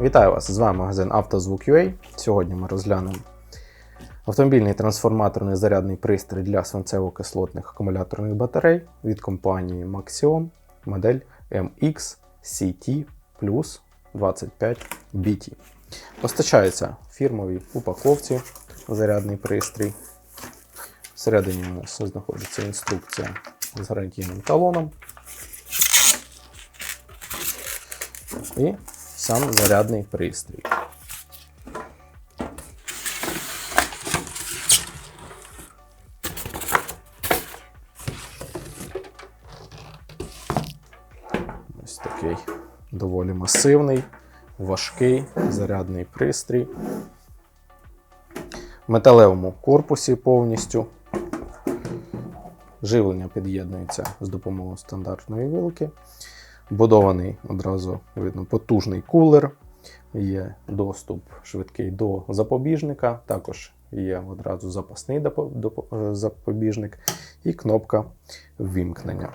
Вітаю вас! З вами магазин «Автозвук.UA». Сьогодні ми розглянемо автомобільний трансформаторний зарядний пристрій для свинцево-кислотних акумуляторних батарей від компанії Maxion, модель MX CT Plus 25 BT. Постачається в фірмовій упаковці зарядний пристрій. Всередині у нас знаходиться інструкція з гарантійним талоном. І сам зарядний пристрій. Ось такий доволі масивний, важкий зарядний пристрій. В металевому корпусі повністю. Живлення під'єднується з допомогою стандартної вилки. Будований одразу видно потужний кулер, є доступ швидкий до запобіжника, також є одразу запасний запобіжник і кнопка ввімкнення.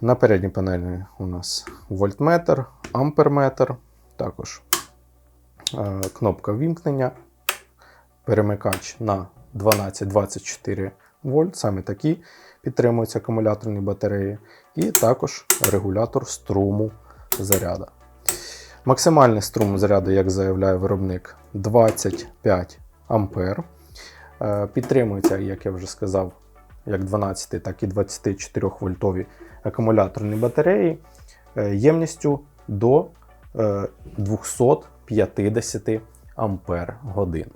На передній панелі у нас вольтметр, амперметр, також е, кнопка ввімкнення, перемикач на 12-24 вольт, саме такі підтримуються акумуляторні батареї, і також регулятор струму заряду. Максимальний струм заряду, як заявляє виробник, 25 ампер. Е, Підтримується, як я вже сказав, як 12, так і 24 вольтові акумуляторні батареї е, ємністю до е, 250 ампер годин.